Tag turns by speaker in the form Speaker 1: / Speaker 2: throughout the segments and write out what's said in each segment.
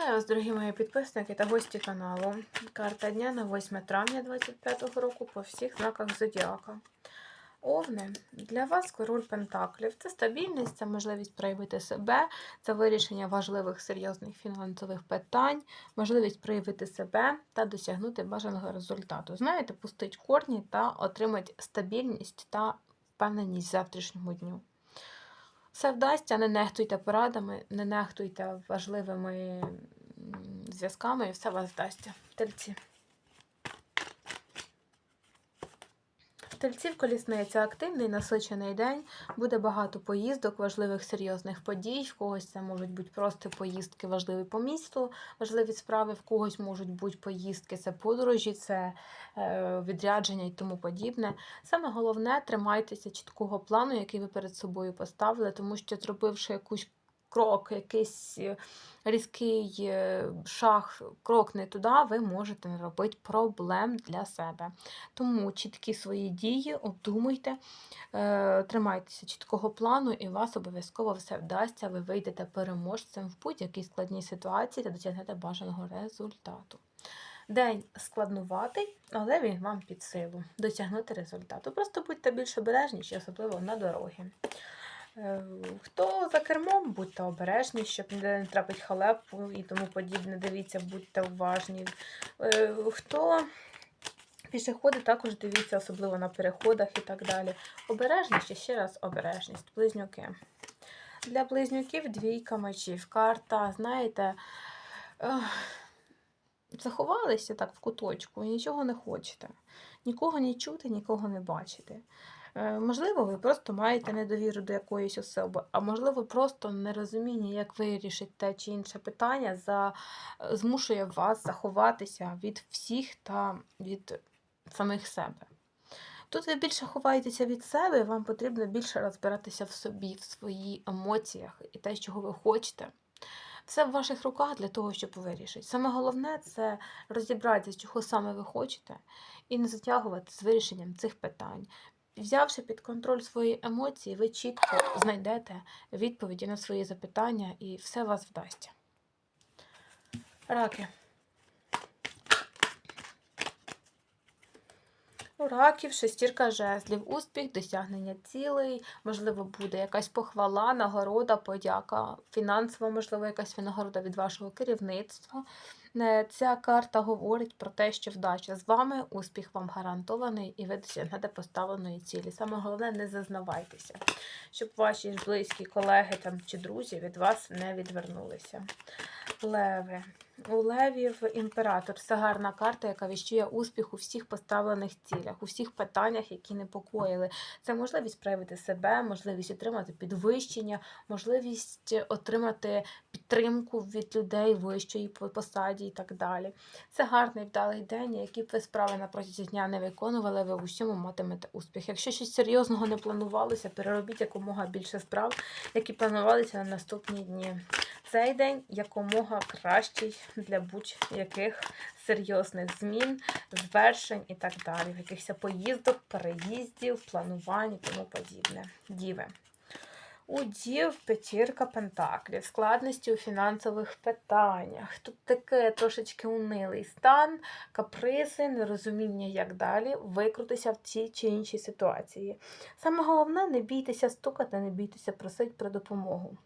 Speaker 1: Вітаю вас, дорогі мої підписники та гості каналу. Карта дня на 8 травня 2025 року по всіх знаках Зодіака. Овни, для вас король Пентаклів. Це стабільність, це можливість проявити себе, це вирішення важливих серйозних фінансових питань, можливість проявити себе та досягнути бажаного результату. Знаєте, пустить корні та отримати стабільність та впевненість в завтрашньому дню. Все вдасться, не нехтуйте порадами, не нехтуйте важливими зв'язками, і все вас вдасться. Тельці. Тельців колісниця активний, насичений день. Буде багато поїздок, важливих серйозних подій. В когось це можуть бути просто поїздки важливі по місту, важливі справи, в когось можуть бути поїздки, це подорожі, це е, відрядження і тому подібне. Саме головне, тримайтеся чіткого плану, який ви перед собою поставили, тому що зробивши якусь крок, якийсь е, різкий е, шаг, крок не туди, ви можете наробити проблем для себе. Тому чіткі свої дії, обдумуйте, е, тримайтеся чіткого плану, і вас обов'язково все вдасться. Ви вийдете переможцем в будь-якій складній ситуації та досягнете бажаного результату. День складнуватий, але він вам під силу досягнути результату. Просто будьте більш обережніші, особливо на дорогі. Е, Хто за кермом, будьте обережні, щоб не трапить халепу і тому подібне. Дивіться, будьте уважні. Е, Хто пішоходи, також дивіться, особливо на переходах і так далі. Обережність і ще раз обережність. Близнюки. Для близнюків двійка мечів. Карта, знаєте, заховалися так в куточку і нічого не хочете. Нікого не чути, нікого не бачити. Е, Можливо, ви просто маєте недовіру до якоїсь особи, а можливо, просто нерозуміння, як вирішити те чи інше питання, за... е, змушує вас заховатися від всіх та від самих себе. Тут ви більше ховаєтеся від себе, і вам потрібно більше розбиратися в собі, в своїх емоціях і те, чого ви хочете. Все в ваших руках для того, щоб вирішити. Саме головне це розібратися, чого саме ви хочете, і не затягувати з вирішенням цих питань. Взявши під контроль свої емоції, ви чітко знайдете відповіді на свої запитання, і все вас вдасться. Раки. Раків шестірка жезлів, успіх, досягнення цілей, можливо, буде якась похвала, нагорода, подяка, фінансова, можливо, якась винагорода від вашого керівництва. Е, Ця карта говорить про те, що вдача з вами, успіх вам гарантований, і ви досягнете поставленої цілі. Саме головне, не зазнавайтеся, щоб ваші близькі колеги там, чи друзі від вас не відвернулися. Леви. У левів імператор це гарна карта, яка віщує успіх у всіх поставлених цілях, у всіх питаннях, які непокоїли. Це можливість проявити себе, можливість отримати підвищення, можливість отримати підтримку від людей вищої по- посаді і так далі. Це гарний вдалий день, які б ви справи на протязі дня не виконували, ви в усьому матимете успіх. Якщо щось серйозного не планувалося, переробіть якомога більше справ, які планувалися на наступні дні. Цей день якомога кращий для будь-яких серйозних змін, звершень і так далі, якихось поїздок, переїздів, планувань і тому подібне. Діви. У дів п'ятірка пентаклів, складності у фінансових питаннях. Тут таке трошечки унилий стан, капризи, нерозуміння, як далі викрутися в цій чи іншій ситуації. Саме головне, не бійтеся стукати, не бійтеся просити про допомогу.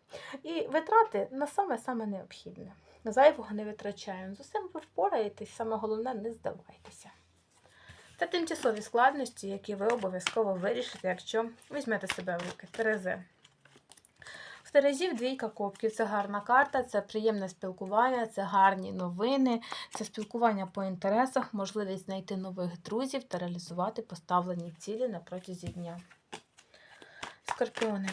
Speaker 1: І витрати на саме-саме необхідне. Зайвого не витрачаємо. З усім ви впораєтесь, саме головне, не здавайтеся. Це тимчасові складності, які ви обов'язково вирішите, якщо візьмете себе в руки. Терези. Терезів двійка кубків. Це гарна карта, це приємне спілкування, це гарні новини, це спілкування по інтересах, можливість знайти нових друзів та реалізувати поставлені цілі на протязі дня. Скорпіони.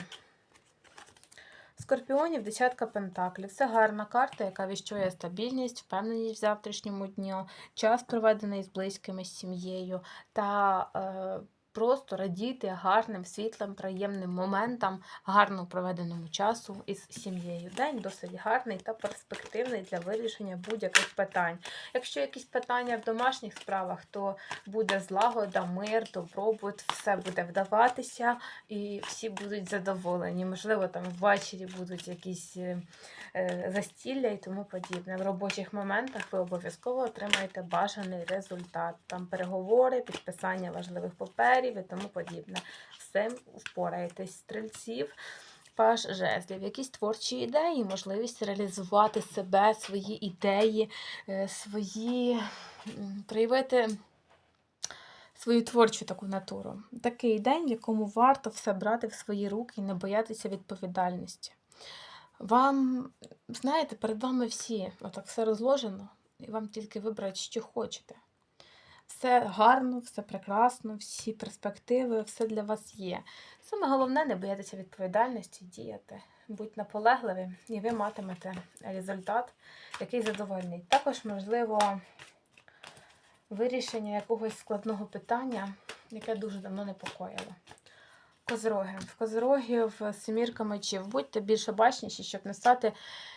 Speaker 1: Скорпіонів десятка пентаклів. Це гарна карта, яка віщує стабільність, впевненість в завтрашньому дню, час проведений з близькими з сім'єю та е, просто радіти гарним, світлим, приємним моментам, гарно проведеному часу із сім'єю. День досить гарний та перспективний для вирішення будь-яких питань. Якщо якісь питання в домашніх справах, то буде злагода, мир, добробут, все буде вдаватися і всі будуть задоволені. Можливо, там ввечері будуть якісь е, е, застілля і тому подібне. В робочих моментах ви обов'язково отримаєте бажаний результат. Там переговори, підписання важливих паперів і тому подібне. З цим впораєтесь стрільців. Паш жезлів, якісь творчі ідеї, можливість реалізувати себе, свої ідеї, е, свої проявити свою творчу таку натуру. Такий день, в якому варто все брати в свої руки і не боятися відповідальності. Вам, знаєте, перед вами всі, отак все розложено, і вам тільки вибрати, що хочете. Все гарно, все прекрасно, всі перспективи, все для вас є. Саме головне не боятися відповідальності, діяти. Будь наполегливі, і ви матимете результат, який задовольний. Також, можливо, вирішення якогось складного питання, яке дуже давно непокоїло. Козроги. В козрогів семірка мечів. Будьте більше бачніші, щоб не стати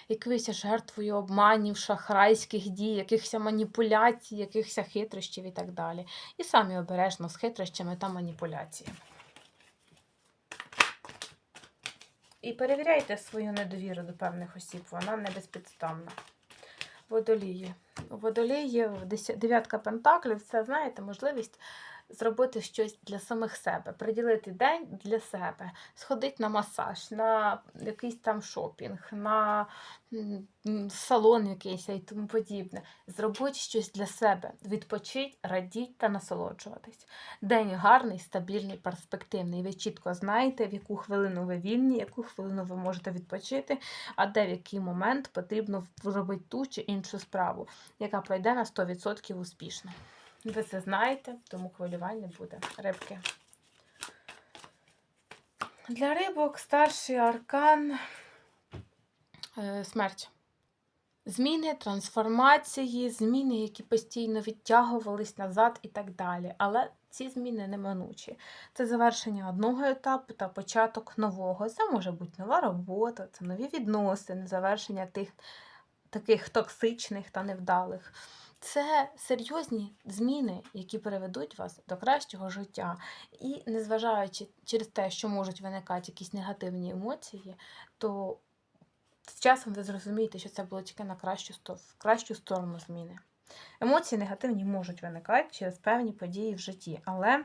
Speaker 1: якоюсь жертвою обманів, шахрайських дій, якихось маніпуляцій, якихось хитрощів і так далі. І самі обережно з хитрощами та маніпуляціями. І перевіряйте свою недовіру до певних осіб, вона не безпідставна. Водолії. У водолії дев'ятка пентаклів це, знаєте, можливість зробити щось для самих себе, приділити день для себе, сходити на масаж, на якийсь там шопінг, на салон якийсь і тому подібне. Зробити щось для себе, відпочить, радіть та насолоджуватись. День гарний, стабільний, перспективний. Ви чітко знаєте, в яку хвилину ви вільні, яку хвилину ви можете відпочити, а де в який момент потрібно зробити ту чи іншу справу, яка пройде на 100% успішно. Ви це знаєте, тому хвилювань не буде. Рибки. Для рибок старший аркан е, смерть. Зміни, трансформації, зміни, які постійно відтягувались назад і так далі. Але ці зміни неминучі. Це завершення одного етапу та початок нового. Це може бути нова робота, це нові відносини, завершення тих таких токсичних та невдалих. Це серйозні зміни, які приведуть вас до кращого життя. І незважаючи через те, що можуть виникати якісь негативні емоції, то з часом ви зрозумієте, що це було тільки на кращу, в кращу сторону зміни. Емоції негативні можуть виникати через певні події в житті, але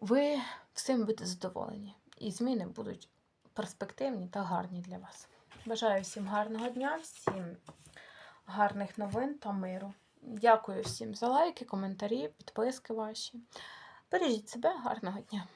Speaker 1: ви всім будете задоволені. І зміни будуть перспективні та гарні для вас. Бажаю всім гарного дня, всім гарних новин та миру. Дякую всім за лайки, коментарі, підписки ваші. Бережіть себе, гарного дня!